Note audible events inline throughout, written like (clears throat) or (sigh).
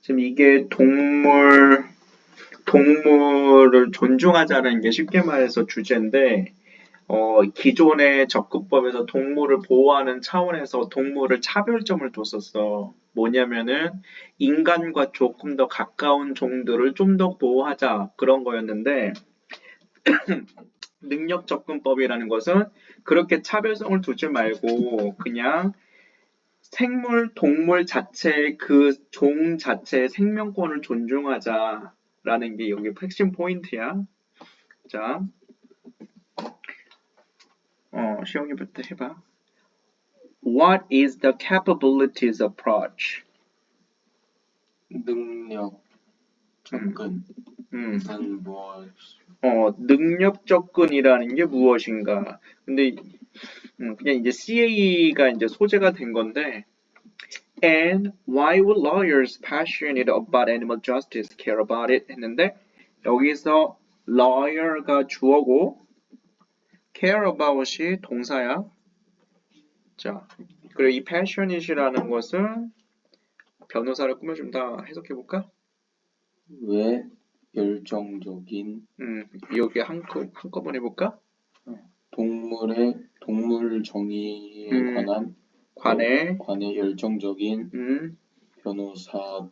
지금 이게 동물 동물을 존중하자는 게 쉽게 말해서 주제인데 어, 기존의 접근법에서 동물을 보호하는 차원에서 동물을 차별점을 뒀었어. 뭐냐면은 인간과 조금 더 가까운 종들을 좀 더 보호하자 그런 거였는데 (clears throat) 능력 접근법이라는 것은 그렇게 차별성을 두지 말고 그냥 생물, 동물 자체의 그 종 자체의 생명권을 존중하자라는 게 여기 핵심 포인트야. 자, 어, 시영이부터 해봐. What is the capabilities approach? 능력 접근 음, 난 무엇 어, 능력 접근이라는 게 무엇인가? 근데 음, 그냥 이제 CA가 이제 소재가 된 건데 And why would lawyers passionate about animal justice care about it? 했는데 여기서 lawyer가 주어고 care about이 동사야. 자, 그리고 이 passionat이라는 것은 변호사를 꾸며준다. 해석해 볼까? 왜 열정적인 음, 여기 한꺼 한꺼번에 해볼까? 동물의 동물 정의에 음. 관한 관해 관해 열정적인 음, 변호사들은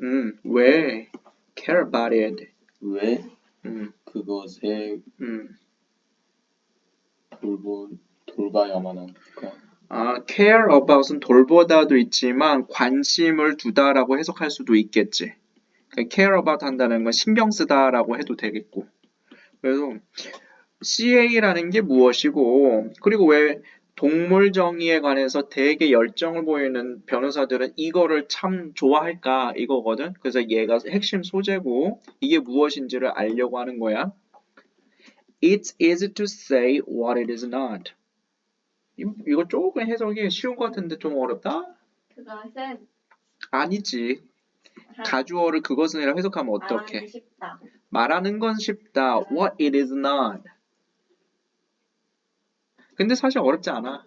음, 왜 care about it? 왜 음, 그것에 음. 돌보 돌봐야만 할까? 아, care about은 돌보다도 있지만 관심을 두다라고 해석할 수도 있겠지. 그러니까 care about 한다는 건 신경 쓰다라고 해도 되겠고. 그래서 CA라는 게 무엇이고 그리고 왜 동물 정의에 관해서 되게 열정을 보이는 변호사들은 이거를 참 좋아할까 이거거든. 그래서 얘가 핵심 소재고 이게 무엇인지를 알려고 하는 거야. It's easy to say what it is not. 이- 이거 조금 해석이 쉬운 것 같은데 좀 어렵다? 그것은 아니지. 가주어를 그것은이라고 해석하면 어떡해? 말하기 쉽다. 말하는 건 쉽다. What it is not. 근데 사실 어렵지 않아.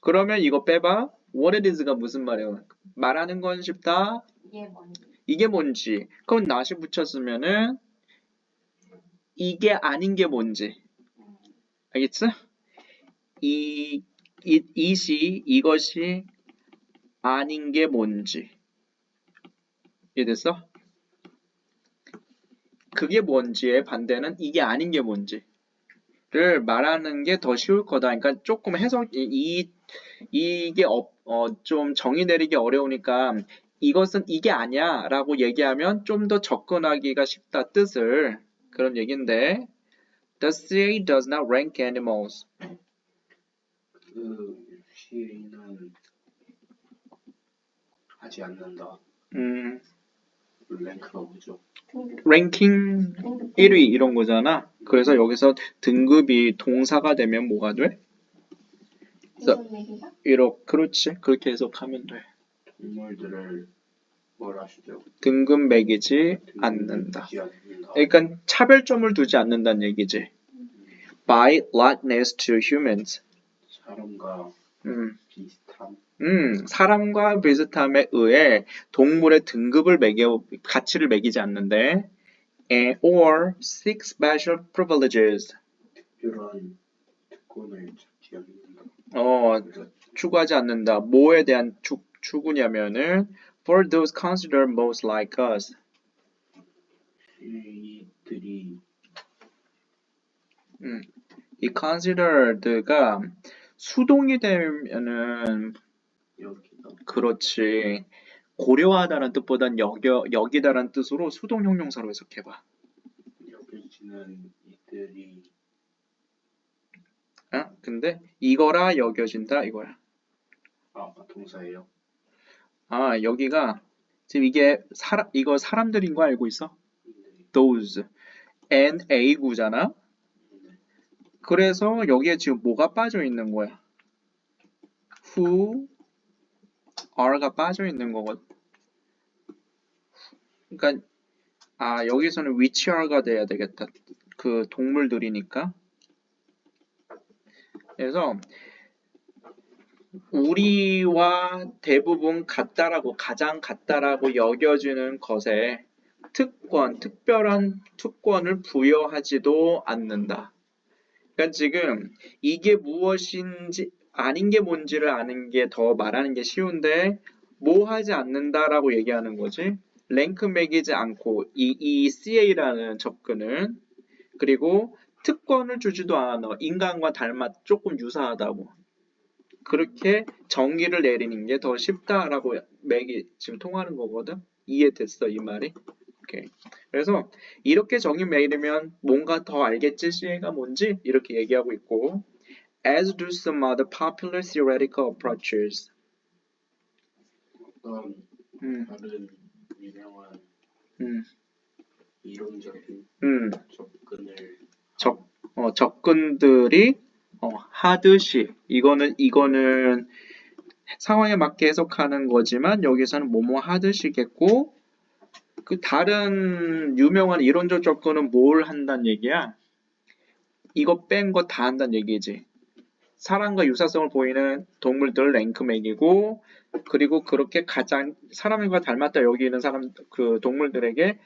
그러면 이거 빼봐. What it is가 무슨 말이야? 말하는 건 쉽다. 이게 뭔지. 이게 뭔지. 그럼 not이 붙였으면은 이게 아닌 게 뭔지. 알겠어? 이, 이, 이시, 이것이 아닌 게 뭔지. 이해됐어? 그게 뭔지의 반대는 이게 아닌 게 뭔지 를 말하는 게 더 쉬울 거다. 그러니까 조금 해석, 이, 이- 이게 어, 어, 좀 정의 내리기 어려우니까 이것은 이게 아니야 라고 얘기하면 좀 더 접근하기가 쉽다 뜻을 그런 얘기인데 The CA does not rank animals. 그 시인은 하지 않는다. 음, 랭크가 뭐죠? 랭킹 등급. 1위 이런 거잖아. 그래서 여기서 등급이 동사가 되면 뭐가 돼? 이렇게 그렇지. 그렇게 해석하면 돼. 등급 매기지 않는다. 그러니까 차별점을 두지 않는다는 얘기지. By likeness to humans. 사람과 음, 비슷한 음, 사람과 비슷함에 의해 동물의 등급을 매겨 가치를 매기지 않는데, and or seek special privileges. 특별한 특권을. 어, 추구하지 않는다. 뭐에 대한 추, 추구냐면은 for those considered most like us. 시인들이 음, 이 considered가 수동이 되면은 그렇지. 고려하다는 뜻보단 여겨, 여기다라는 뜻으로 수동 형용사로 해석해봐. 여겨지는 이들이 아, 근데 이거라 여겨진다 이거야. 아 동사예요. 아, 여기가 지금 이게 사람 이거 사람들인 거 알고 있어? 네. those and a 구잖아. 그래서 여기에 지금 뭐가 빠져 있는 거야? who are가 빠져 있는 거거든. 그러니까 아 여기서는 which are가 돼야 되겠다. 그 동물들이니까. 그래서 우리와 대부분 같다라고 가장 같다라고 여겨지는 것에 특권, 특별한 특권을 부여하지도 않는다. 그러니까 지금 이게 무엇인지 아닌 게 뭔지를 아는 게 더 말하는 게 쉬운데 뭐 하지 않는다라고 얘기하는 거지. 랭크 매기지 않고 이, 이 CA라는 접근은 그리고 특권을 주지도 않아. 인간과 닮아 조금 유사하다고. 그렇게 정의를 내리는 게 더 쉽다라고 맥이 지금 통하는 거거든. 이해됐어 이 말이? 오케이. 그래서 이렇게 정의 내리면 뭔가 더 알겠지 CA가 뭔지 이렇게 얘기하고 있고 as do some other popular theoretical approaches. 어떤 음, 다른 유명한 음, 이론적인 음. 접근을 접, 어, 접근들이 어, 하듯이 이거는 이거는 상황에 맞게 해석하는 거지만 여기서는 뭐뭐 하듯이겠고 그 다른 유명한 이론적 접근은 뭘 한다는 얘기야? 이거 뺀 거 다 한다는 얘기지. 사람과 유사성을 보이는 동물들 랭크 매기고 그리고 그렇게 가장 사람과 닮았다 여기 있는 사람 그 동물들에게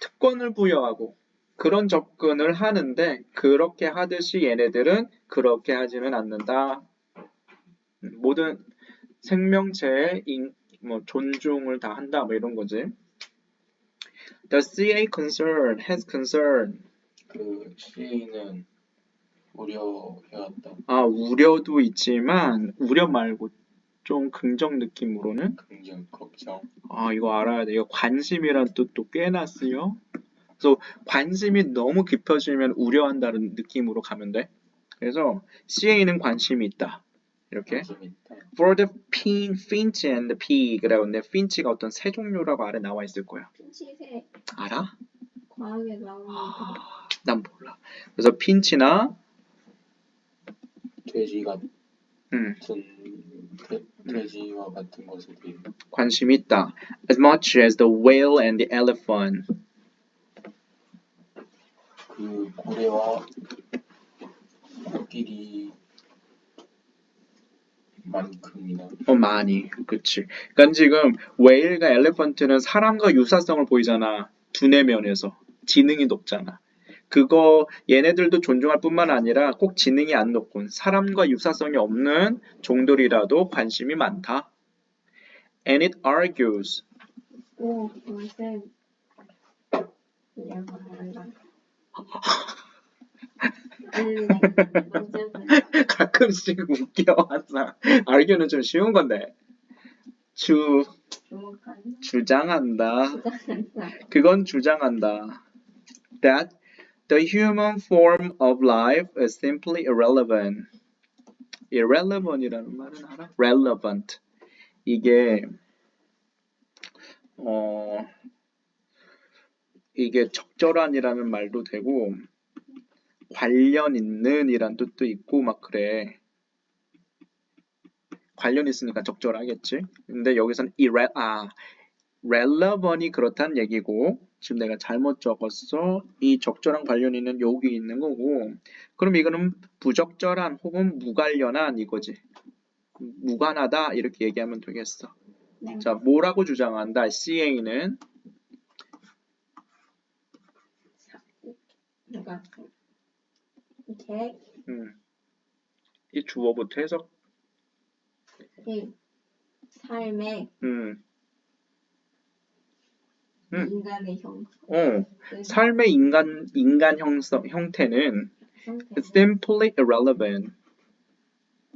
특권을 부여하고 그런 접근을 하는데 그렇게 하듯이 얘네들은 그렇게 하지는 않는다. 음, 모든 생명체의 인, 뭐 존중을 다 한다 뭐 이런 거지. The CA concern has concern. 그 CA는 우려해왔다. 아 우려도 있지만 우려 말고 좀 긍정 느낌으로는 긍정, 걱정. 아 이거 알아야 돼. 이거 관심이란 뜻도 꽤나 쓰여. 그래서 관심이 너무 깊어지면 우려한다는 느낌으로 가면 돼. 그래서 CA는 관심이 있다. 이렇게. 관심 있다. For the pin, finch and the pig라고 근데 finch가 어떤 새 종류라고 아래 나와 있을 거야. 알아? 과학에 나오는 거. 아, 난 몰라. 그래서 핀치나 돼지 같은 음, 돼, 돼지와 같은 것에도 관심이 있다. As much as the whale and the elephant. 그 고래와 코끼리 만큼이나 어, 많이. 그치. 그러니까 지금 whale과 elephant는 사람과 유사성을 보이잖아. 두뇌 면에서. 지능이 높잖아. 그거 얘네들도 존중할 뿐만 아니라 꼭 지능이 안 높군 사람과 유사성이 없는 종들이라도 관심이 많다. And it argues. 오, 가끔씩 웃겨 항상. argue는 좀 쉬운 건데. 주. 주장한다. 그건 주장한다. That the human form of life is simply irrelevant. irrelevant이라는 말은 알아? relevant. 이게 어 이게 적절한이라는 말도 되고 관련 있는 이란 뜻도 있고 막 그래. 관련 있으니까 적절하겠지. 근데 여기서는 irre 아 relevant이 그렇다는 얘기고 지금 내가 잘못 적었어. 이 적절한 관련 있는 여기 있는 거고 그럼 이거는 부적절한 혹은 무관련한 이거지. 무관하다 이렇게 얘기하면 되겠어. 네. 자, 뭐라고 주장한다? CA는 누가 개, 음, 이 주어부터 해석 이 삶의 음, 음. 인간의 형, 어, 삶의 인간 인간 형성 형태는 형태, simply irrelevant.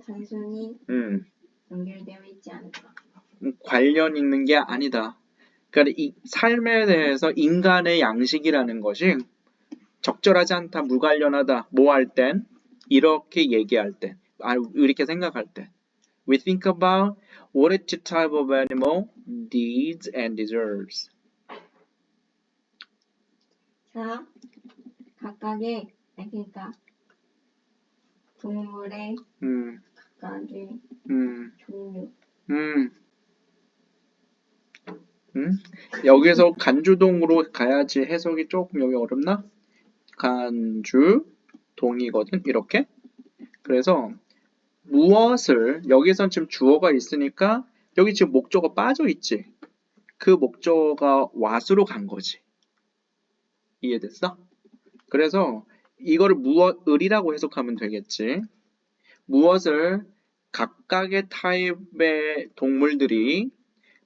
단순히 음, 연결되어 있지 않다. 관련 있는 게 아니다. 그러니까 이 삶에 대해서 인간의 양식이라는 것이 적절하지 않다, 무관련하다, 뭐 할 땐, 이렇게 얘기할 때, 아, 이렇게 생각할 때. We think about what each type of animal needs and deserves. 자, 각각의 그러니까 동물의 음, 각각의 음, 종류, 음. 음? 여기서 간주동으로 가야지 해석이 조금 여기 어렵나? 간주 동이거든 이렇게. 그래서 무엇을 여기선 지금 주어가 있으니까 여기 지금 목적어 빠져 있지. 그 목적어가 what으로 간 거지. 이해됐어? 그래서 이거를 무엇을이라고 해석하면 되겠지. 무엇을 각각의 타입의 동물들이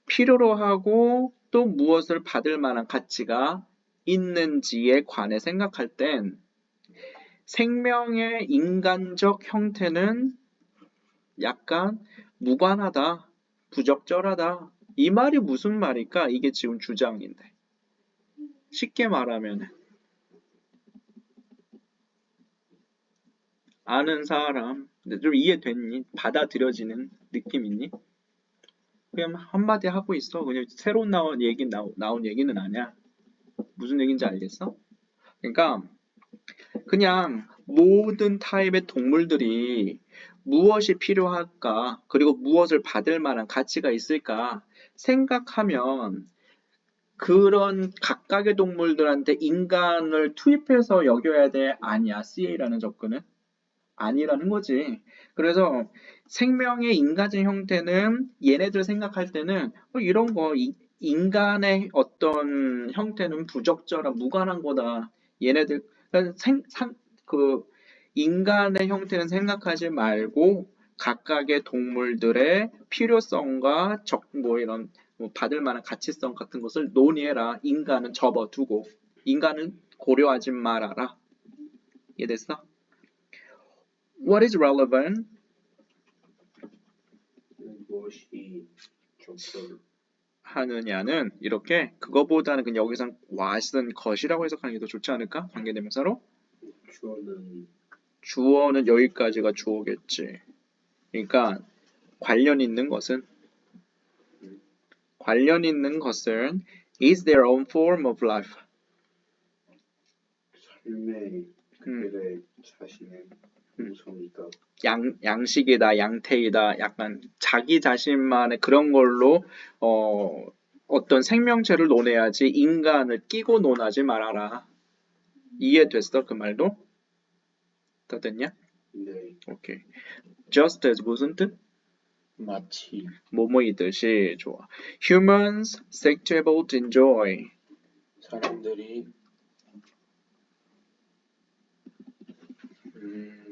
필요로 하고 또 무엇을 받을 만한 가치가 있는지에 관해 생각할 땐 생명의 인간적 형태는 약간 무관하다, 부적절하다. 이 말이 무슨 말일까? 이게 지금 주장인데. 쉽게 말하면 아는 사람, 좀 이해됐니? 받아들여지는 느낌 있니? 그냥 한마디 하고 있어. 그냥 새로 나온 얘기 나온 얘기는 아니야. 무슨 얘기인지 알겠어? 그러니까 그냥 모든 타입의 동물들이 무엇이 필요할까, 그리고 무엇을 받을 만한 가치가 있을까 생각하면 그런 각각의 동물들한테 인간을 투입해서 여겨야 돼? 아니야. CA라는 접근은? 아니라는 거지. 그래서 생명의 인간적 형태는 얘네들 생각할 때는 어, 이런 거 이- 인간의 어떤 형태는 부적절한 무관한 거다. 얘네들 그러니까 생, 상, 그 인간의 형태는 생각하지 말고 각각의 동물들의 필요성과 적, 뭐 이런 뭐 받을 만한 가치성 같은 것을 논의해라. 인간은 접어두고 인간은 고려하지 말아라. 이해됐어? What is relevant? 무엇이 하느냐는 이렇게 그거보다는 그냥 여기서 what은 것이라고 해석하는 게 더 좋지 않을까? 관계대명사로 주어는 주어는 여기까지가 주어겠지. 그러니까 관련 있는 것은 관련 있는 것은 is their own form of life. 삶의 음. 그들의 자신의 음. 양, 양식이다, 양태이다, 약간 자기 자신만의 그런 걸로 어, 어떤 생명체를 논해야지 인간을 끼고 논하지 말아라. 이해됐어 그 말도? 다 됐냐? 네, 오케이. Just as 무슨 뜻? 마치 뭐뭐이듯이 좋아. Humans seek to able to enjoy. 사람들이 음,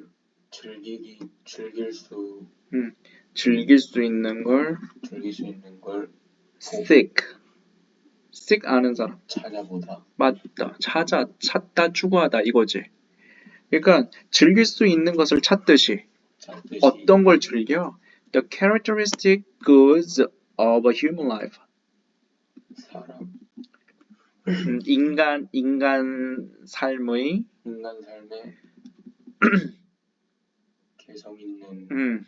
즐기기 즐길 수 즐길 수 있는 걸 즐길 수 있는 걸 seek. seek 아는 사람. 찾아보다 맞다. 찾아, 찾다, 추구하다 이거지. 그러니까 즐길 수 있는 것을 찾듯이 찾듯이 어떤 걸 즐겨? The characteristic goods of a human life. 사람 음, 인간 인간 삶의 인간 삶에 (clears throat) 개성 있는 음,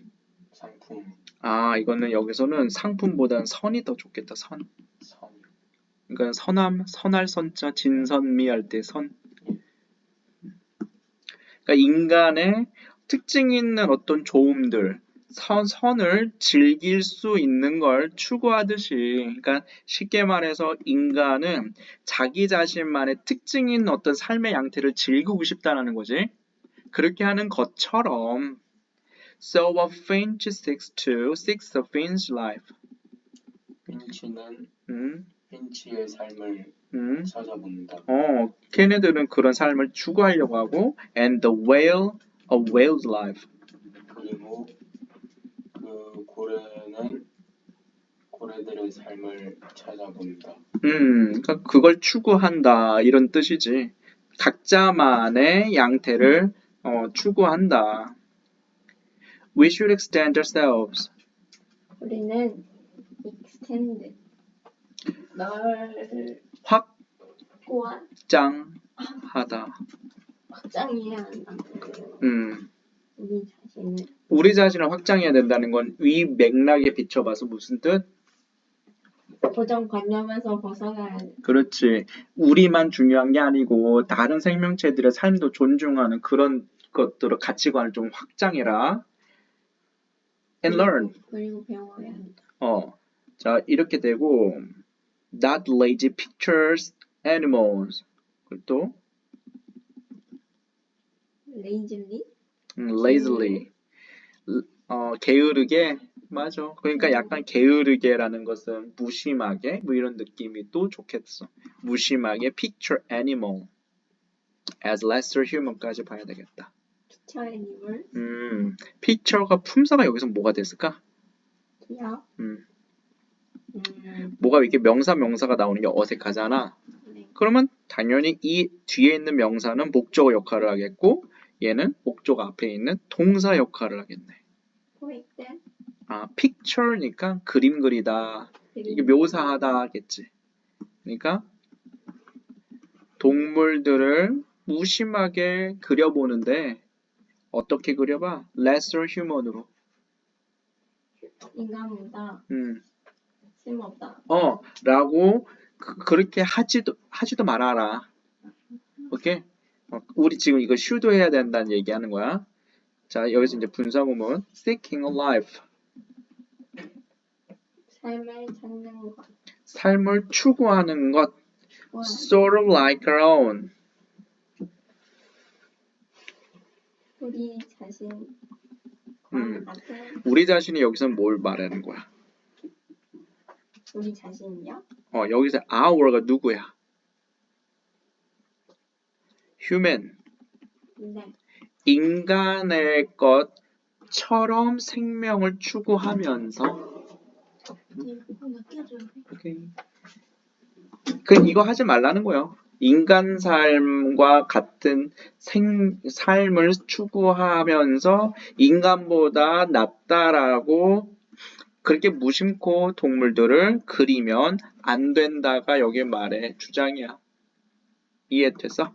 상품 아 이거는 여기서는 상품보다는 선이 더 좋겠다. 선. 선 그러니까 선함, 선할 선자, 진선미 할 때 선. 그러니까 인간의 특징 있는 어떤 좋음들, 선, 선을 즐길 수 있는 걸 추구하듯이, 그러니까 쉽게 말해서 인간은 자기 자신만의 특징 있는 어떤 삶의 양태를 즐기고 싶다라는 거지. 그렇게 하는 것처럼, so a finch seeks to, seeks a finch life. 핀치는 음, 핀치의 삶을 음. 찾아본다. 어, 걔네들은 그런 삶을 추구하려고 하고, and the whale, a whale's life. 그리고 그 고래는 고래들의 삶을 찾아본다. 음, 그러니까 그걸 추구한다 이런 뜻이지. 각자만의 양태를 어, 추구한다. We should extend ourselves. 우리는 extend 널 확장하다. 확장해야 한다. 음, 우리 자신을 우리 자신을 확장해야 된다는 건 위 맥락에 비춰봐서 무슨 뜻? 고정관념에서 벗어나야 돼. 그렇지. 우리만 중요한 게 아니고 다른 생명체들의 삶도 존중하는 그런 것들을 가치관을 좀 확장해라. And learn. 그리고 배워야 한다. 어. 자, 이렇게 되고 not lazy pictures animals. 그리고 또 레이즐리 음, lazily. 어, 게으르게 맞아. 그러니까 약간 게으르게라는 것은 무심하게 뭐 이런 느낌이 또 좋겠어. 무심하게 picture animal as lesser human까지 봐야 되겠다. 피처 애니멀 음, picture가 품사가 여기서 뭐가 됐을까? 음, 음, 뭐가 이렇게 명사 명사가 나오는 게 어색하잖아. 네. 그러면 당연히 이 뒤에 있는 명사는 목적어 역할을 하겠고 얘는 목적 앞에 있는 동사 역할을 하겠네. 포획된 아, picture니까 그림 그리다. 이게 묘사하다 하겠지. 그러니까 동물들을 무심하게 그려보는데 어떻게 그려봐? lesser human으로. 인간보다 음, 쓸모없다 어, 라고 그, 렇게 하지도 하지도 말아라. 오케이? 어, 우리 지금 이거 should 해야 된다는 얘기하는 거야. 자, 여기서 이제 분사 구문 seeking a life. 삶을 찾는 것 삶을 추구하는 것 sort of like our own. 우리 자신 음. 우리 자신이 여기서 뭘 말하는 거야? 우리 자신이요? 어, 여기서 our가 누구야? human. 네 인간의 것처럼 생명을 추구하면서 느껴줘요 오케이. 그 이거 하지 말라는 거예요. 인간 삶과 같은 생, 삶을 추구하면서 인간보다 낫다라고 그렇게 무심코 동물들을 그리면 안 된다가 여기 말의 주장이야. 이해됐어?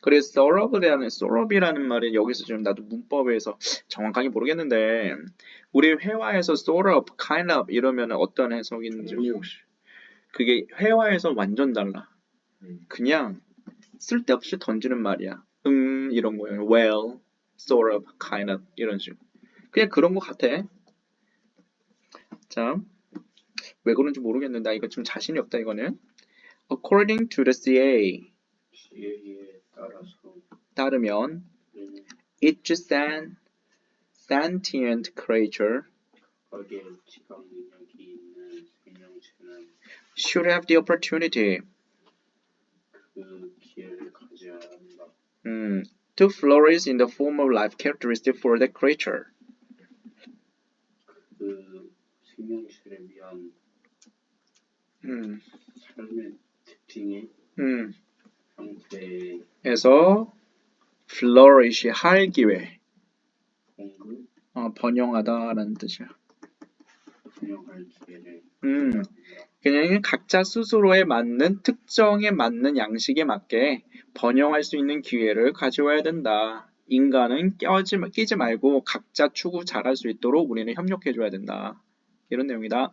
그래서 sorrow이라는 sorrow이라는 말이 여기서 지금 나도 문법에서 정확하게 모르겠는데 우리 회화에서 of, kind of 이러면 어떤 해석이 있는지 그게 회화에서 완전 달라. 음. 그냥 쓸데없이 던지는 말이야. 음 이런 거예요. Well, sort of, kind of 이런 식으로. 그냥 그런 것 같아. 자, 왜 그런지 모르겠는데 나 이거 좀 자신이 없다 이거는. According to the CA 따르면 음, each san, sentient creature should have the opportunity 그 기회를 가져야 한다. 음, to flourish in the form of life characteristic for the creature. 그 생명체를 위한 음, 삶의 특징의 음. 형태의 에서 flourish 할 기회 공급, 어, 번영하다라는 뜻이야. 운영할 기회를 음. 그냥 각자 스스로에 맞는 특정에 맞는 양식에 맞게 번영할 수 있는 기회를 가져와야 된다. 인간은 껴지, 끼지 말고 각자 추구 잘할 수 있도록 우리는 협력해줘야 된다. 이런 내용이다.